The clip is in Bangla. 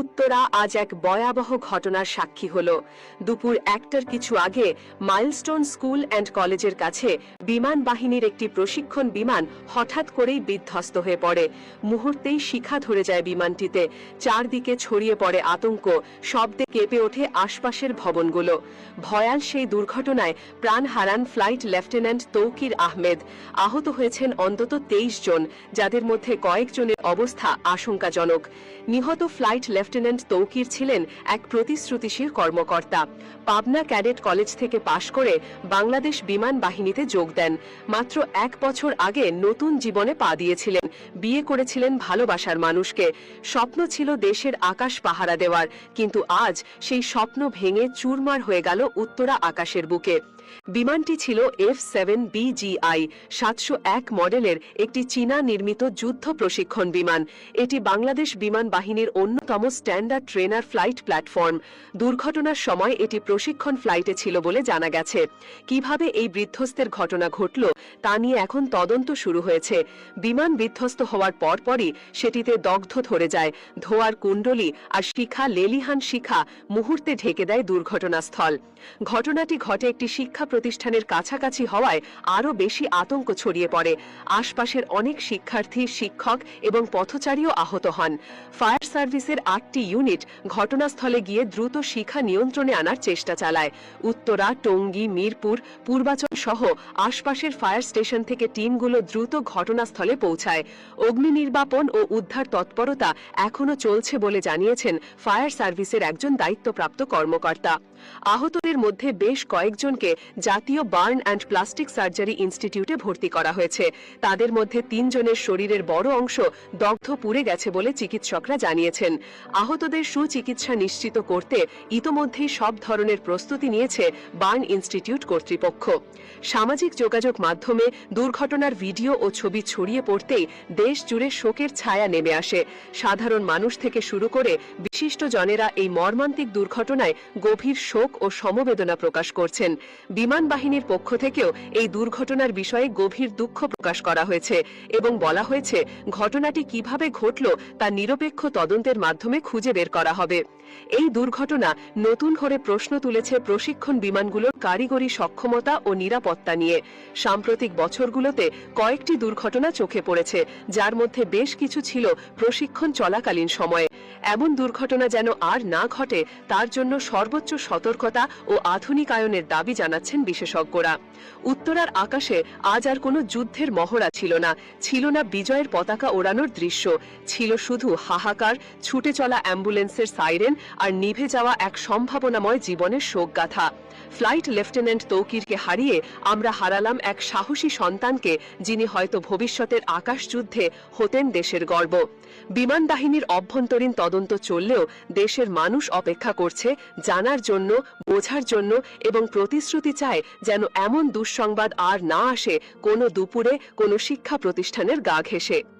উত্তরা আজ এক ভয়াবহ ঘটনার সাক্ষী হল। দুপুর একটার কিছু আগে মাইলস্টোন স্কুল অ্যান্ড কলেজের কাছে বিমান বাহিনীর একটি প্রশিক্ষণ বিমান হঠাৎ করেই বিধ্বস্ত হয়ে পড়ে। মুহূর্তেই শিখা ধরে যায় বিমানটিতে। চারদিকে ছড়িয়ে পড়ে আতঙ্ক, শব্দে কেঁপে ওঠে আশপাশের ভবনগুলো। ভয়াল সেই দুর্ঘটনায় প্রাণ হারান ফ্লাইট লেফটেন্যান্ট তৌকির আহমেদ। আহত হয়েছেন অন্তত তেইশ জন, যাদের মধ্যে কয়েকজনের অবস্থা আশঙ্কাজনক। নিহত ফ্লাইট লেফটেন্যান্ট তৌকির ছিলেন এক প্রতিশ্রুতিশীল কর্মকর্তা। পাবনা ক্যাডেট কলেজ থেকে পাশ করে বাংলাদেশ বিমান বাহিনীতে যোগ দেন। মাত্র এক বছর আগে নতুন জীবনে পা দিয়েছিলেন। বিয়ে করেছিলেন ভালোবাসার মানুষকে। স্বপ্ন ছিল দেশের আকাশ পাহারা দেওয়ার, কিন্তু আজ সেই স্বপ্ন ভেঙে চুরমার হয়ে গেল উত্তরা আকাশের বুকে। বিমানটি ছিল এফ সেভেন বিজিআই সাতশো এক মডেলের একটি চীনা নির্মিত যুদ্ধ প্রশিক্ষণ বিমান। এটি বাংলাদেশ বিমান বাহিনীর অন্যতম স্ট্যান্ডার্ড ট্রেনার ফ্লাইট প্ল্যাটফর্ম। দুর্ঘটনার সময় এটি প্রশিক্ষণ ফ্লাইটে ছিল বলে জানা গেছে। কীভাবে এই বিধ্বস্তের ঘটনা ঘটল, তা নিয়ে এখন তদন্ত শুরু হয়েছে। বিমান বিধ্বস্ত হওয়ার পরপরই সেটিতে দগ্ধ ধরে যায় ধোয়ার কুণ্ডলি আর শিখা লেলিহান শিখা মুহূর্তে ঢেকে দেয় দুর্ঘটনাস্থল। ঘটনাটি ঘটে একটি শিক্ষা প্রতিষ্ঠানের কাছাকাছি হওয়ায় আরও বেশি আতঙ্ক ছড়িয়ে পড়ে। আশপাশের অনেক শিক্ষার্থী, শিক্ষক এবং পথচারীও আহত হন। ফায়ার সার্ভিসের আটটি ইউনিট ঘটনাস্থলে গিয়ে দ্রুত শিখা নিয়ন্ত্রণে আনার চেষ্টা চালায়। উত্তরা, টঙ্গী, মিরপুর, পূর্বাচল সহ আশপাশের ফায়ার স্টেশন থেকে টিমগুলো দ্রুত ঘটনাস্থলে পৌঁছায়। অগ্নি নির্বাপন ও উদ্ধার তৎপরতা এখনও চলছে বলে জানিয়েছেন ফায়ার সার্ভিসের একজন দায়িত্বপ্রাপ্ত কর্মকর্তা। আহতদের মধ্যে বেশ কয়েকজনকে জাতীয় বার্ন অ্যান্ড প্লাস্টিক সার্জারি ইনস্টিটিউটে ভর্তি করা হয়েছে। তাদের মধ্যে তিনজনের শরীরের বড় অংশ দগ্ধ পুড়ে গেছে বলে চিকিৎসকরা জানিয়েছেন। আহতদের সুচিকিৎসা নিশ্চিত করতে ইতোমধ্যেই সব ধরনের প্রস্তুতি নিয়েছে বার্ন ইনস্টিটিউট কর্তৃপক্ষ। সামাজিক যোগাযোগ মাধ্যমে দুর্ঘটনার ভিডিও ও ছবি ছড়িয়ে পড়তেই দেশ জুড়ে শোকের ছায়া নেমে আসে। সাধারণ মানুষ থেকে শুরু করে বিশিষ্ট জনেরা এই মর্মান্তিক দুর্ঘটনায় গভীর শোক ও সমবেদনা প্রকাশ করছেন। বিমান বাহিনীর পক্ষ থেকেও এই দুর্ঘটনার বিষয়ে গভীর দুঃখ প্রকাশ করা হয়েছে এবং বলা হয়েছে, ঘটনাটি কীভাবে ঘটল তা নিরপেক্ষ তদন্তের মাধ্যমে খুঁজে বের করা হবে। এই দুর্ঘটনা নতুন করে প্রশ্ন তুলেছে প্রশিক্ষণ বিমানগুলোর কারিগরি সক্ষমতা ও নিরাপত্তা নিয়ে। সাম্প্রতিক বছরগুলোতে কয়েকটি দুর্ঘটনা চোখে পড়েছে, যার মধ্যে বেশ কিছু ছিল প্রশিক্ষণ চলাকালীন সময়ে। এমন দুর্ঘটনা যেন আর না ঘটে, তার জন্য সর্বোচ্চ সতর্কতা ও আধুনিকায়নের দাবি জানাচ্ছেন বিশেষজ্ঞরা। উত্তরার আকাশে আজ আর কোনো যুদ্ধের মহড়া ছিল না ছিল না বিজয়ের পতাকা ওড়ানোর দৃশ্য, ছিল শুধু হাহাকার, ছুটে চলা অ্যাম্বুলেন্সের সাইরেন আর নিভে যাওয়া এক সম্ভাবনাময় জীবনের শোকগাথা। ফ্লাইট লেফটেন্যান্ট তৌকিরকে হারিয়ে আমরা হারালাম এক সাহসী সন্তানকে, যিনি হয়তো ভবিষ্যতের আকাশ যুদ্ধে হতেন দেশের গর্ব। বিমান বাহিনীর অভ্যন্তরীণ তদন্ত চললেও দেশের মানুষ অপেক্ষা করছে জানার জন্য, বোঝার জন্য এবং প্রতিশ্রুতি চায় যেন এমন দুঃসংবাদ আর না আসে কোনো দুপুরে কোনো শিক্ষা প্রতিষ্ঠানের গা ঘেঁষে।